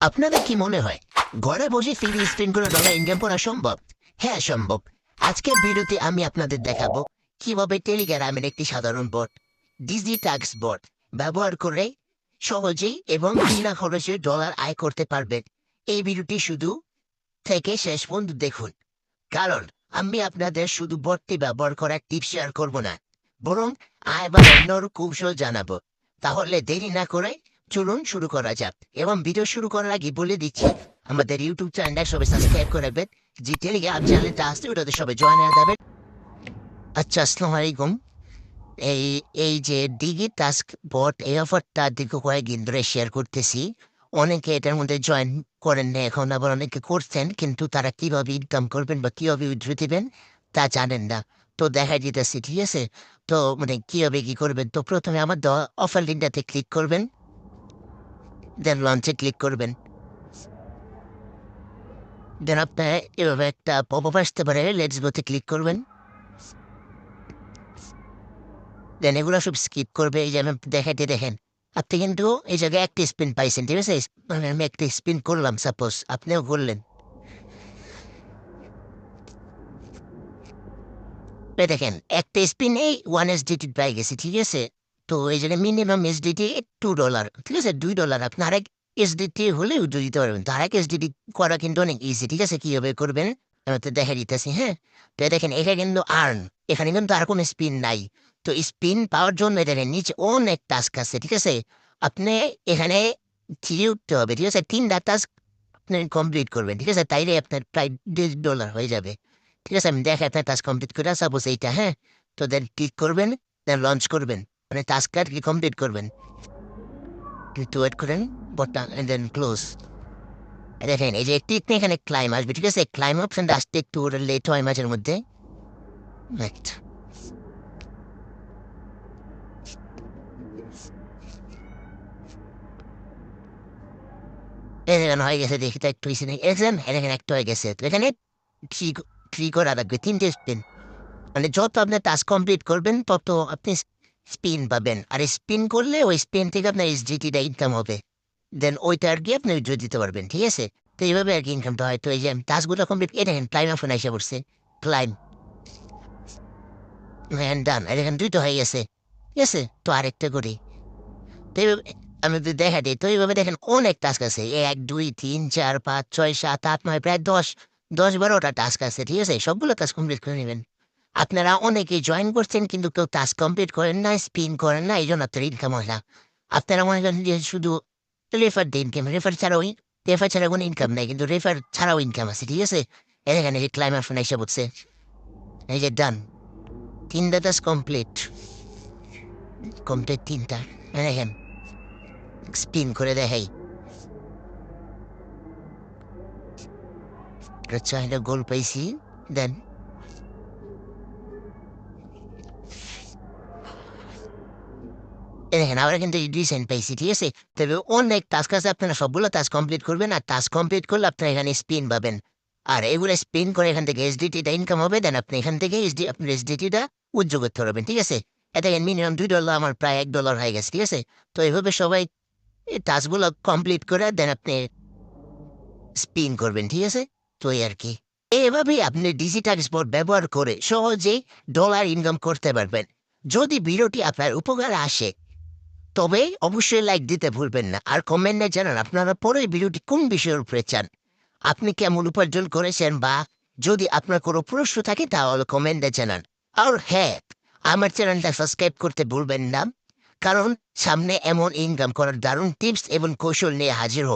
আপনাদের কি মনে হয়, ঘরে বসে ফ্রি স্পিন করে ডলার ইনকাম করা সম্ভব? হ্যাঁ সম্ভব। আজকের ভিডিওতে আমি আপনাদের দেখাবো কীভাবে টেলিগ্রামের একটি সাধারণ বট ডিজি ট্যাক্স বট ব্যবহার করে সহজেই এবং বিনা খরচে ডলার আয় করতে পারবেন। এই ভিডিওটি শুধু থেকে শেষ পর্যন্ত দেখুন। কারণ আমি আপনাদের শুধু বটটি ব্যবহার করার টিপ শেয়ার করব না, বরং আয় বা অন্যর কৌশল জানাব। তাহলে দেরি না করে চলুন শুরু করা যাক। এবং ভিডিও শুরু করার আগে বলে দিচ্ছি, আমাদের ইউটিউব চ্যানেলটা সবাই সাবস্ক্রাইব করে রাখবেন। যে টেলিগ্রাম চ্যানেলটা আসছে ওটাতে সবাই জয়েন হয়ে যাবেন। আচ্ছা আসসালামু আলাইকুম। এই এই যে ডিগি টাস্ক বট এই অফারটা দীর্ঘ কয়েকদিন ধরে শেয়ার করতেছি। অনেকে এটার মধ্যে জয়েন করেন না এখন আবার অনেকে করছেন, কিন্তু তারা কীভাবে ইনকাম করবেন বা কীভাবে উইথড্র দিবেন, তা জানেন না। তো দেখা যেতেছে ঠিক আছে? তো মানে কীভাবে কি করবেন? তো প্রথমে আমার দেওয়া অফার লিঙ্কটাতে ক্লিক করবেন। দেন লঞ্চে ক্লিক করবেন। দেন আপনার এভাবে একটা পপ আপ আসতে পারে লেটস গোতে ক্লিক করবেন। দেন এগুলো সব স্কিপ করবে, এই যে আমি দেখাইতে দেখেন। আপনি কিন্তু এই জায়গায় একটা স্পিন পাইছেন, ঠিক আছে? মানে আমি একটা স্পিন করলাম সাপোজ আপনিও করলেন। দেখেন, একটা স্পিনে ওয়ান এস ডিটি পাই গেছে, ঠিক আছে? তো এই জন্য minimum S DT two dollar ঠিক আছে, দুই ডলার আপনি আরেক এস ডিটি হলে উঠে দিতে পারবেন। তো আরেক এস ডিটি করা কিন্তু অনেক ইজি ঠিক আছে, কীভাবে করবেন? তো দেখা দিতেছি হ্যাঁ? তো দেখেন, এটা কিন্তু আর্ন এখানে কিন্তু আর কোনো স্পিন নাই। তো স্পিন পাওয়ার জন্য এটা নিচে অনেক টাস্ক আছে। ঠিক আছে, আপনি এখানে থিয়ে উঠতে হবে। ঠিক আছে, তিনটা টাস্ক আপনি কমপ্লিট করবেন। ঠিক আছে, তাইলে আপনার প্রায় দেড় ডলার হয়ে যাবে। ঠিক আছে, আমি দেখে আপনার টাস্ক কমপ্লিট করে সাপোজ এইটা হ্যাঁ? তো দেন ক্লিক করবেন দেন লঞ্চ করবেন। মানে টাস্কটা কি কমপ্লিট করবেন? একটু ওয়েট করেন বটন দেন ক্লোজ দেখেন, এই যে একটু এখানে ক্লাইম আসবে, ঠিক আছে? ক্লাইম অপশনটা আসতে একটু লেট হয় মাঝের মধ্যে। Right. এখানে হয়ে গেছে, দেখি তো একটু ইসে নেই। এখানে এখানে একটা হয়ে গেছে। তো এখানে থ্রি থ্রি করা লাগবে, তিনটে স্পিন মানে যত আপনি টাস্ক কমপ্লিট করবেন, তত আপনি স্পিন পাবেন। আর স্পিন করলে ওই স্পিন থেকে আপনার এসডিটিটা ইনকাম হবে। দেন ওইটা আর কি আপনি উইথড্র দিতে পারবেন, ঠিক আছে? তো এইভাবে আর কি ইনকামটা হয়। তো এই যে টাস্কগুলো কমপ্লিট এটা দেখেন ক্লাইম অফ এসে পড়ছে। ক্লাইম হ্যাঁ ডান আর এখানে দুইটা হয়ে গেছে। ঠিক আছে? তো আরেকটা করি। তো এইভাবে, আমি যদি দেখা দিই, তো এইভাবে দেখেন অনেক টাস্ক আছে। এক, দুই, তিন, চার, পাঁচ, ছয়, সাত, আট, নয়, প্রায় দশ দশ, বারোটা টাস্ক আছে, ঠিক আছে? সবগুলো টাস্ক কমপ্লিট করে নেবেন। আপনারা অনেকেই জয়েন করছেন, কিন্তু কেউ টাস্ক কমপ্লিট করেন না স্পিন করেন না এই জন্য আপনার ইনকাম হয় না আপনারা মনে করেন যে শুধু রেফার দিয়ে ইনকাম রেফার ছাড়াও রেফার ছাড়া কোনো ইনকাম নেই, কিন্তু রেফার ছাড়াও ইনকাম আছে, ঠিক আছে? এখানে যে ক্লাইমার ফোন এসে পড়ছে এই যে ডান তিনটা টাস্ক কমপ্লিট কমপ্লিট তিনটা। দেখেন স্পিন করে দেখাই। এটা গোল পাইছি, দেন। দেখেন আমরা কিন্তু রিসেন্ট পাইছি, ঠিক আছে? তবে অনেক টাস্ক আছে, আপনারা সবগুলো টাস্ক কমপ্লিট করবেন, আর টাস্ক কমপ্লিট করলে আপনারা এখানে স্পিন পাবেন। আর এগুলো স্পিন করে এখান থেকে এসডিটিটা ইনকাম হবে দেন আপনি এখান থেকে এসডি আপনার এসডিটিটা উজ্জ্ব করতে পারবেন ঠিক আছে? এটা মিনিমাম দুই ডলার আমার প্রায় এক ডলার হয়ে গেছে, ঠিক আছে? তো এইভাবে সবাই এই টাস্কগুলো কমপ্লিট করে দেন আপনি স্পিন করবেন, ঠিক আছে? তো এই আর কি। এভাবেই আপনি ডিজিটাল স্পোর্ট ব্যবহার করে সহজেই ডলার ইনকাম করতে পারবেন। যদি ভিডিওটি আপনার উপকার আসে তবে অবশ্যই লাইক দিতে ভুলবেন না। আর কমেন্টে জানান আপনারা পরের ভিডিওটি কোন বিষয়ের উপরে চান। আপনি কেমন উপার্জন করেছেন বা যদি আপনার কোনো প্রশ্ন থাকে তাহলে কমেন্টে জানান। আর হ্যাঁ আমার চ্যানেলটা সাবস্ক্রাইব করতে ভুলবেন না। কারণ সামনে এমন ইনকাম করার দারুণ টিপস এবং কৌশল নিয়ে হাজির হোক